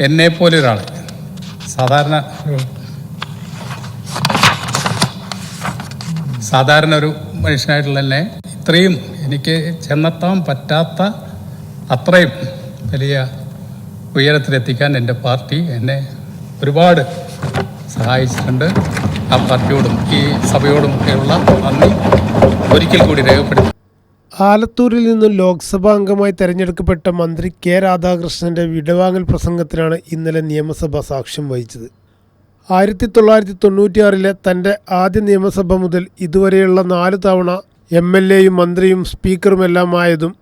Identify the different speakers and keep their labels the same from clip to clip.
Speaker 1: എന്നെപ്പോലെ ഒരാൾ സാധാരണ സാധാരണ ഒരു മനുഷ്യനായിട്ടുള്ള എന്നെ ഇത്രയും എനിക്ക് ചെന്നെത്താൻ പറ്റാത്ത അത്രയും വലിയ ഉയരത്തിലെത്തിക്കാൻ എന്റെ പാർട്ടി എന്നെ ഒരുപാട് സഹായിച്ചിട്ടുണ്ട്. ആ പാർട്ടിയോടും ഈ സഭയോടും ഒക്കെയുള്ള നന്ദി. ഒരിക്കൽ കൂടി രേഖപ്പെടുത്തി
Speaker 2: ആലത്തൂരിൽ നിന്നും ലോക്സഭാ അംഗമായി തെരഞ്ഞെടുക്കപ്പെട്ട മന്ത്രി കെ രാധാകൃഷ്ണന്റെ വിടവാങ്ങൽ പ്രസംഗത്തിനാണ് ഇന്നലെ നിയമസഭ സാക്ഷ്യം വഹിച്ചത്. ആയിരത്തി തൊള്ളായിരത്തി തൊണ്ണൂറ്റിയാറിലെ തന്റെ ആദ്യ നിയമസഭ മുതൽ ഇതുവരെയുള്ള നാല് തവണ എം എൽ എയും മന്ത്രിയും സ്പീക്കറുമെല്ലാമായതും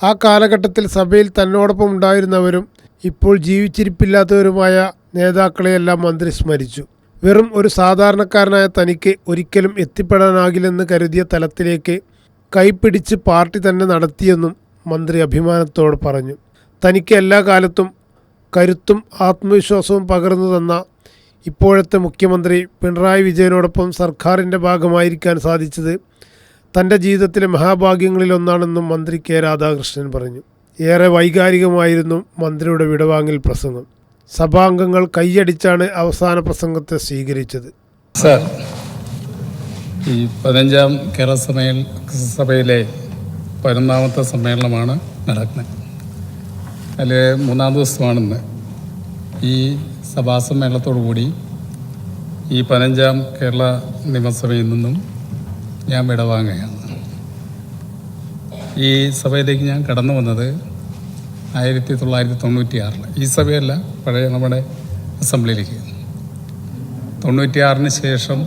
Speaker 2: ആ കാലഘട്ടത്തിൽ സഭയിൽ തന്നോടൊപ്പം ഉണ്ടായിരുന്നവരും ഇപ്പോൾ ജീവിച്ചിരിപ്പില്ലാത്തവരുമായ നേതാക്കളെയെല്ലാം മന്ത്രി സ്മരിച്ചു. വെറും ഒരു സാധാരണക്കാരനായ തനിക്ക് ഒരിക്കലും എത്തിപ്പെടാനാകില്ലെന്ന് കരുതിയ തലത്തിലേക്ക് കൈപ്പിടിച്ച് പാർട്ടി തന്നെ നടത്തിയെന്നും മന്ത്രി അഭിമാനത്തോട് പറഞ്ഞു. തനിക്ക് എല്ലാ കാലത്തും കരുത്തും ആത്മവിശ്വാസവും പകർന്നു തന്ന ഇപ്പോഴത്തെ മുഖ്യമന്ത്രി പിണറായി വിജയനോടൊപ്പം സർക്കാരിന്റെ ഭാഗമായിരിക്കാൻ സാധിച്ചത് തന്റെ ജീവിതത്തിലെ മഹാഭാഗ്യങ്ങളിലൊന്നാണെന്നും മന്ത്രി കെ രാധാകൃഷ്ണൻ പറഞ്ഞു. ഏറെ വൈകാരികമായിരുന്നു മന്ത്രിയുടെ വിടവാങ്ങൽ പ്രസംഗം. സഭാംഗങ്ങൾ കൈയടിച്ചാണ് അവസാന പ്രസംഗത്തെ സ്വീകരിച്ചത്.
Speaker 1: സർ ഈ പതിനഞ്ചാം കേരള സമയ സഭയിലെ പതിനൊന്നാമത്തെ സമ്മേളനമാണ് നടക്കുന്നത്. അതിൽ മൂന്നാം ദിവസമാണിന്ന്. ഈ സഭാ സമ്മേളനത്തോടു കൂടി ഈ പതിനഞ്ചാം കേരള നിയമസഭയിൽ നിന്നും ഞാൻ വിടവാങ്ങുകയാണ് ഈ സഭയിലേക്ക് ഞാൻ കടന്നു വന്നത് ആയിരത്തി തൊള്ളായിരത്തി തൊണ്ണൂറ്റി ആറിൽ ഈ സഭയല്ല പഴയ നമ്മുടെ അസംബ്ലിയിലേക്ക്. തൊണ്ണൂറ്റിയാറിന് ശേഷം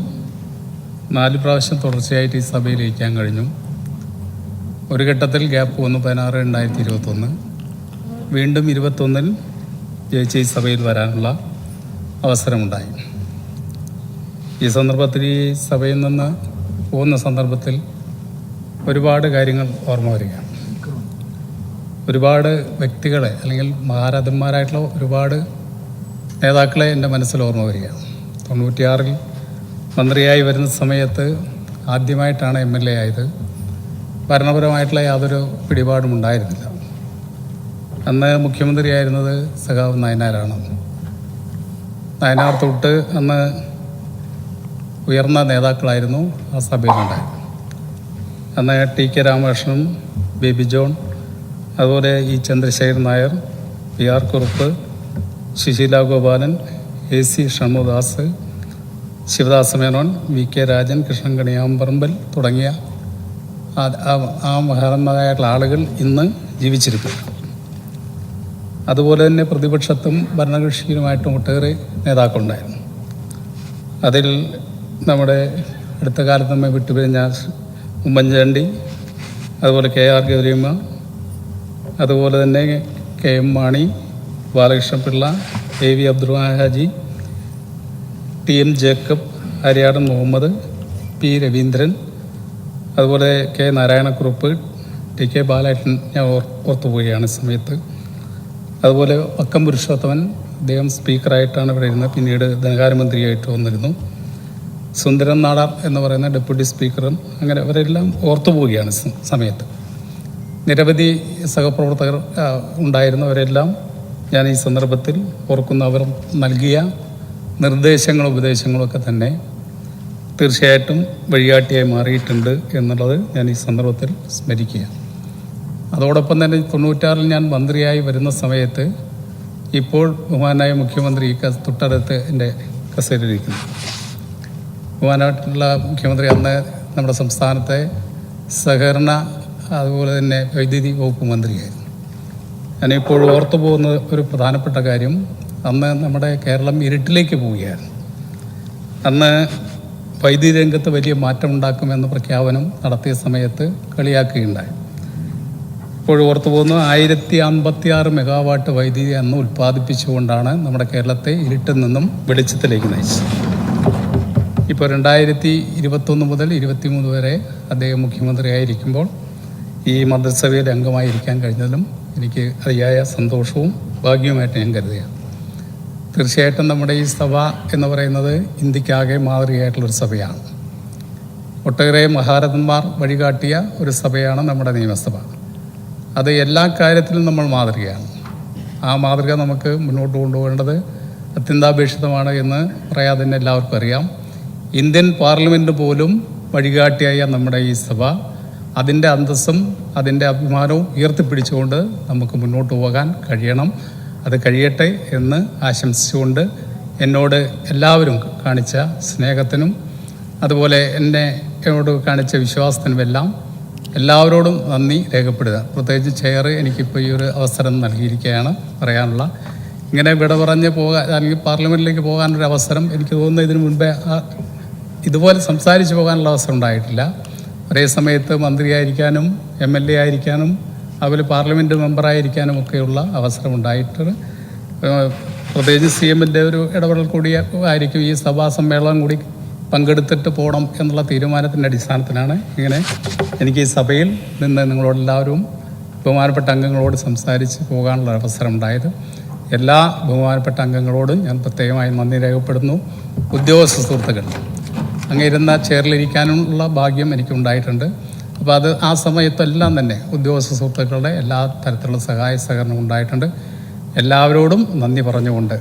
Speaker 1: നാല് പ്രാവശ്യം തുടർച്ചയായിട്ട് ഈ സഭയിൽ ഇരിക്കാൻ കഴിഞ്ഞു. ഒരു ഘട്ടത്തിൽ ഗ്യാപ്പ് വന്നു പതിനാറ് രണ്ടായിരത്തി ഇരുപത്തൊന്ന് വീണ്ടും ഇരുപത്തൊന്നിൽ ജയിച്ച് ഈ സഭയിൽ വരാനുള്ള അവസരമുണ്ടായി. ഈ സന്ദർഭത്തിൽ ഈ സഭയിൽ നിന്ന് പോകുന്ന സന്ദർഭത്തിൽ ഒരുപാട് കാര്യങ്ങൾ ഓർമ്മ വരികയാണ് ഒരുപാട് വ്യക്തികളെ അല്ലെങ്കിൽ മഹാരഥന്മാരായിട്ടുള്ള ഒരുപാട് നേതാക്കളെ എന്റെ മനസ്സിൽ ഓർമ്മ വരികയാണ് തൊണ്ണൂറ്റിയാറിൽ മന്ത്രിയായി വരുന്ന സമയത്ത് ആദ്യമായിട്ടാണ് എം എൽ എ ആയത്. ഭരണപരമായിട്ടുള്ള യാതൊരു പിടിപാടും ഉണ്ടായിരുന്നില്ല. അന്ന് മുഖ്യമന്ത്രിയായിരുന്നത് സഖാവ് നയനാരാണ്. നയനാർ തൊട്ട് അന്ന് ഉയർന്ന നേതാക്കളായിരുന്നു ആ സഭയിലുണ്ടായത്. അന്ന് ടി കെ രാമകൃഷ്ണൻ ബേബി ജോൺ അതുപോലെ ഈ Chandrasekharan Nair P R Kurup Sushila Gopalan A C Shanmughadas Sivadasa Menon V K Rajan Krishnan Kaniyamparambil തുടങ്ങിയ ആ- ആ ആളുകൾ ഇന്ന് ജീവിച്ചിരിക്കുന്നു. അതുപോലെ തന്നെ പ്രതിപക്ഷത്തും ഭരണകക്ഷിയിലുമായിട്ടും ഒട്ടേറെ നേതാക്കളുണ്ടായിരുന്നു. അതിൽ നമ്മുടെ അടുത്ത കാലത്ത് നമ്മെ വിട്ടുപിരിഞ്ഞ ഉമ്മൻചാണ്ടി അതുപോലെ കെ ആർ ഗൗരിയമ്മ അതുപോലെ തന്നെ K M Mani Balakrishna Pillai A V Abdul Haji T M Jacob Hariyadan Muhammad P Raveendran അതുപോലെ K Narayanakurup T K Balettan ഞാൻ ഓർ ഓർത്തുപോവുകയാണ് ഈ സമയത്ത്. അതുപോലെ വക്കം പുരുഷോത്തമൻ അദ്ദേഹം സ്പീക്കറായിട്ടാണ് ഇവിടെ ഇരുന്നത്. പിന്നീട് ധനകാര്യമന്ത്രിയായിട്ട് വന്നിരുന്നു. സുന്ദരൻ നാടാർ എന്ന് പറയുന്ന ഡെപ്യൂട്ടി സ്പീക്കറും അങ്ങനെ അവരെല്ലാം ഓർത്തുപോവുകയാണ് സമയത്ത്. നിരവധി സഹപ്രവർത്തകർ ഉണ്ടായിരുന്നവരെല്ലാം ഞാൻ ഈ സന്ദർഭത്തിൽ ഓർക്കുന്ന അവർ നൽകിയ നിർദ്ദേശങ്ങളും ഉപദേശങ്ങളും ഒക്കെ തന്നെ തീർച്ചയായിട്ടും വഴികാട്ടിയായി മാറിയിട്ടുണ്ട് എന്നുള്ളത് ഞാൻ ഈ സന്ദർഭത്തിൽ സ്മരിക്കുക അതോടൊപ്പം തന്നെ തൊണ്ണൂറ്റാറിൽ ഞാൻ മന്ത്രിയായി വരുന്ന സമയത്ത് ഇപ്പോൾ ബഹുമാനായ മുഖ്യമന്ത്രി ഈ തൊട്ടടുത്ത് എന്റെ കസേരയിരിക്കുന്നു ബഹുമാനായിട്ടുള്ള മുഖ്യമന്ത്രി അന്ന് നമ്മുടെ സംസ്ഥാനത്തെ സഹകരണ അതുപോലെ തന്നെ വൈദ്യുതി വകുപ്പ് മന്ത്രിയായിരുന്നു. ഞാനിപ്പോൾ ഓർത്തു പോകുന്ന ഒരു പ്രധാനപ്പെട്ട കാര്യം അന്ന് നമ്മുടെ കേരളം ഇരുട്ടിലേക്ക് പോവുകയായിരുന്നു. അന്ന് വൈദ്യുതി രംഗത്ത് വലിയ മാറ്റമുണ്ടാക്കുമെന്ന പ്രഖ്യാപനം നടത്തിയ സമയത്ത് കളിയാക്കുകയുണ്ടായി. ഇപ്പോഴും ഓർത്തു പോകുന്നു ആയിരത്തി അമ്പത്തി ആറ് മെഗാവാട്ട് വൈദ്യുതി അന്ന് ഉൽപ്പാദിപ്പിച്ചുകൊണ്ടാണ് നമ്മുടെ കേരളത്തെ ഇരുട്ടിൽ നിന്നും വെളിച്ചത്തിലേക്ക് നയിച്ചത്. ഇപ്പോൾ രണ്ടായിരത്തി ഇരുപത്തൊന്ന് മുതൽ ഇരുപത്തിമൂന്ന് വരെ അദ്ദേഹം മുഖ്യമന്ത്രിയായിരിക്കുമ്പോൾ ഈ മന്ത്രിസഭയിൽ അംഗമായിരിക്കാൻ കഴിഞ്ഞതിലും എനിക്ക് അതിയായ സന്തോഷവും ഭാഗ്യവുമായിട്ട് ഞാൻ കരുതുകയാണ്. തീർച്ചയായിട്ടും നമ്മുടെ ഈ സഭ എന്ന് പറയുന്നത് ഇന്ത്യക്കാകെ മാതൃകയായിട്ടുള്ളൊരു സഭയാണ്. ഒട്ടേറെ മഹാരഥന്മാർ വഴികാട്ടിയ ഒരു സഭയാണ് നമ്മുടെ നിയമസഭ. അത് എല്ലാ കാര്യത്തിലും നമ്മൾ മാതൃകയാണ്. ആ മാതൃക നമുക്ക് മുന്നോട്ട് കൊണ്ടുപോകേണ്ടത് അത്യന്താപേക്ഷിതമാണ് എന്ന് പറയാതെ തന്നെ എല്ലാവർക്കും അറിയാം. ഇന്ത്യൻ പാർലമെന്റ് പോലും വഴികാട്ടിയായ നമ്മുടെ ഈ സഭ അതിന്റെ അന്തസ്സും അതിന്റെ അഭിമാനവും ഉയർത്തിപ്പിടിച്ചുകൊണ്ട് നമുക്ക് മുന്നോട്ട് പോകാൻ കഴിയണം. അത് കഴിയട്ടെ എന്ന് ആശംസിച്ചുകൊണ്ട് എന്നോട് എല്ലാവരും കാണിച്ച സ്നേഹത്തിനും അതുപോലെ എന്നെ എന്നോട് കാണിച്ച വിശ്വാസത്തിനുമെല്ലാം എല്ലാവരോടും നന്ദി രേഖപ്പെടുക പ്രത്യേകിച്ച് ചെയർ എനിക്കിപ്പോൾ ഈ ഒരു അവസരം നൽകിയിരിക്കുകയാണ് പറയാനുള്ള. ഇങ്ങനെ വിട പറഞ്ഞ് പോകാൻ അല്ലെങ്കിൽ പാർലമെന്റിലേക്ക് പോകാനൊരു അവസരം എനിക്ക് തോന്നുന്നു ഇതിനു മുൻപേ ഇതുപോലെ സംസാരിച്ച് പോകാനുള്ള അവസരം ഉണ്ടായിട്ടില്ല. ഒരേ സമയത്ത് മന്ത്രിയായിരിക്കാനും എം എൽ എ ആയിരിക്കാനും അതുപോലെ പാർലമെന്റ് മെമ്പറായിരിക്കാനും ഒക്കെയുള്ള അവസരമുണ്ടായിട്ട് പ്രത്യേകിച്ച് സി എമ്മിന്റെ ഒരു ഇടപെടൽ കൂടി ആയിരിക്കും ഈ സഭാ സമ്മേളനം കൂടി പങ്കെടുത്തിട്ട് പോകണം എന്നുള്ള തീരുമാനത്തിന്റെ അടിസ്ഥാനത്തിലാണ് ഇങ്ങനെ എനിക്ക് ഈ സഭയിൽ നിന്ന് നിങ്ങളോടെല്ലാവരും ബഹുമാനപ്പെട്ട അംഗങ്ങളോട് സംസാരിച്ച് പോകാനുള്ള അവസരം ഉണ്ടായത് എല്ലാ ബഹുമാനപ്പെട്ട അംഗങ്ങളോടും ഞാൻ പ്രത്യേകമായി നന്ദി രേഖപ്പെടുന്നു. ഉദ്യോഗസ്ഥ സുഹൃത്തുക്കൾ അങ്ങനെ ഇരുന്ന ചെയറിലിരിക്കാനുള്ള ഭാഗ്യം എനിക്കുണ്ടായിട്ടുണ്ട്. അപ്പോൾ അത് ആ സമയത്തെല്ലാം തന്നെ ഉദ്യോഗസ്ഥ സുഹൃത്തുക്കളുടെ എല്ലാ തരത്തിലുള്ള സഹായ സഹകരണം ഉണ്ടായിട്ടുണ്ട്. എല്ലാവരോടും നന്ദി പറഞ്ഞുകൊണ്ട്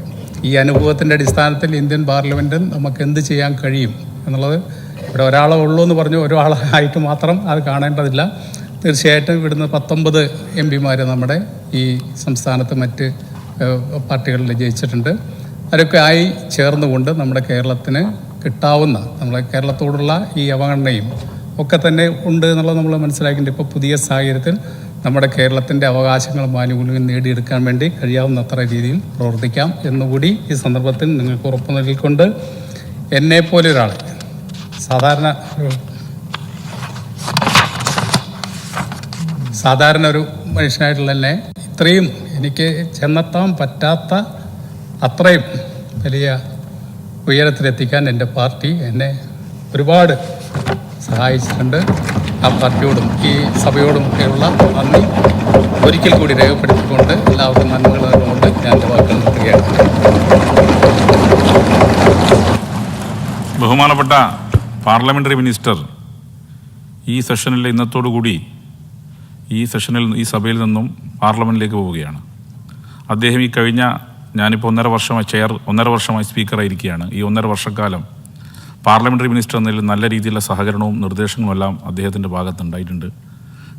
Speaker 1: ഈ അനുഭവത്തിന്റെ അടിസ്ഥാനത്തിൽ ഇന്ത്യൻ പാർലമെന്റിൽ നമുക്ക് എന്ത് ചെയ്യാൻ കഴിയും എന്നുള്ളത് ഇവിടെ ഒരാളെ ഉള്ളൂ എന്ന് പറഞ്ഞു ഒരാളായിട്ട് മാത്രം അത് കാണേണ്ടതില്ല. തീർച്ചയായിട്ടും ഇവിടുന്ന് പത്തൊമ്പത് എം പിമാർ നമ്മുടെ ഈ സംസ്ഥാനത്ത് മറ്റ് പാർട്ടികളിൽ ജയിച്ചിട്ടുണ്ട്. അവരൊക്കെ ആയി ചേർന്നുകൊണ്ട് നമ്മുടെ കേരളത്തിന് കിട്ടാവുന്ന നമ്മളെ കേരളത്തോടുള്ള ഈ അവഗണനയും ഒക്കെ തന്നെ ഉണ്ട് എന്നുള്ളത് നമ്മൾ മനസ്സിലാക്കിയിട്ടുണ്ട്. ഇപ്പോൾ പുതിയ സാഹചര്യത്തിൽ നമ്മുടെ കേരളത്തിന്റെ അവകാശങ്ങളും ആനുകൂല്യങ്ങളും നേടിയെടുക്കാൻ വേണ്ടി കഴിയാവുന്നത്ര രീതിയിൽ പ്രവർത്തിക്കാം എന്നുകൂടി ഈ സന്ദർഭത്തിൽ നിങ്ങൾക്ക് ഉറപ്പ് നൽകിക്കൊണ്ട് എന്നെപ്പോലെ ഒരാൾ സാധാരണ സാധാരണ ഒരു മനുഷ്യനായിട്ടുള്ള എന്നെ ഇത്രയും എനിക്ക് ചെന്നെത്താൻ പറ്റാത്ത അത്രയും വലിയ ഉയരത്തിലെത്തിക്കാൻ എന്റെ പാർട്ടി എന്നെ ഒരുപാട് സഹായിച്ചിട്ടുണ്ട്. ആ പാർട്ടിയോടും ഈ സഭയോടും ഒക്കെയുള്ള നന്ദി ഒരിക്കൽ കൂടി രേഖപ്പെടുത്തിക്കൊണ്ട് എല്ലാവർക്കും നന്മകൾ നേർന്നുകൊണ്ട് ഞാൻ എന്റെ വാക്കുകൾ നിർത്തുകയാണ്.
Speaker 3: ബഹുമാനപ്പെട്ട പാർലമെന്ററി മിനിസ്റ്റർ ഈ സെഷനിലെ ഇന്നത്തോടുകൂടി ഈ സെഷനിൽ ഈ സഭയിൽ നിന്നും പാർലമെന്റിലേക്ക് പോവുകയാണ്. അദ്ദേഹം ഈ കഴിഞ്ഞ ഞാനിപ്പോൾ ഒന്നര വർഷമായി ചെയർ ഒന്നര വർഷമായി സ്പീക്കറായിരിക്കുകയാണ്. ഈ ഒന്നര വർഷക്കാലം പാർലമെന്ററി മിനിസ്റ്റർ എന്നതിൽ നല്ല രീതിയിലുള്ള സഹകരണവും നിർദ്ദേശങ്ങളും എല്ലാം അദ്ദേഹത്തിന്റെ ഭാഗത്തുണ്ടായിട്ടുണ്ട്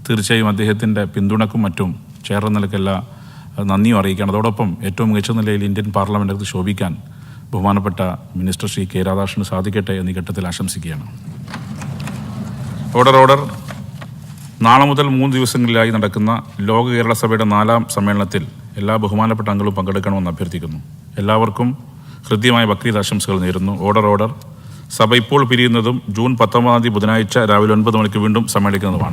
Speaker 3: തീർച്ചയായും അദ്ദേഹത്തിന്റെ പിന്തുണക്കും മറ്റും ചെയർ എന്ന നിലയ്ക്കെല്ലാം നന്ദിയും അറിയിക്കുകയാണ്. അതോടൊപ്പം ഏറ്റവും മികച്ച നിലയിൽ ഇന്ത്യൻ പാർലമെന്റകത്ത് ശോഭിക്കാൻ ബഹുമാനപ്പെട്ട മിനിസ്റ്റർ ശ്രീ കെ രാധാകൃഷ്ണന് സാധിക്കട്ടെ എന്നീ ഘട്ടത്തിൽ ആശംസിക്കുകയാണ്. Order order. നാളെ മുതൽ മൂന്ന് ദിവസങ്ങളിലായി നടക്കുന്ന ലോക കേരള സഭയുടെ നാലാം സമ്മേളനത്തിൽ എല്ലാ ബഹുമാനപ്പെട്ട അംഗങ്ങളും പങ്കെടുക്കണമെന്ന് അഭ്യർത്ഥിക്കുന്നു. എല്ലാവർക്കും ഹൃദ്യമായ ബക്രീദ് ആശംസകൾ നേരുന്നു. Order order. സഭ ഇപ്പോൾ പിരിയുന്നതും ജൂൺ പത്തൊമ്പതാം തീയതി ബുധനാഴ്ച രാവിലെ ഒൻപത് മണിക്ക് വീണ്ടും സമ്മേളിക്കുന്നതുമാണ്.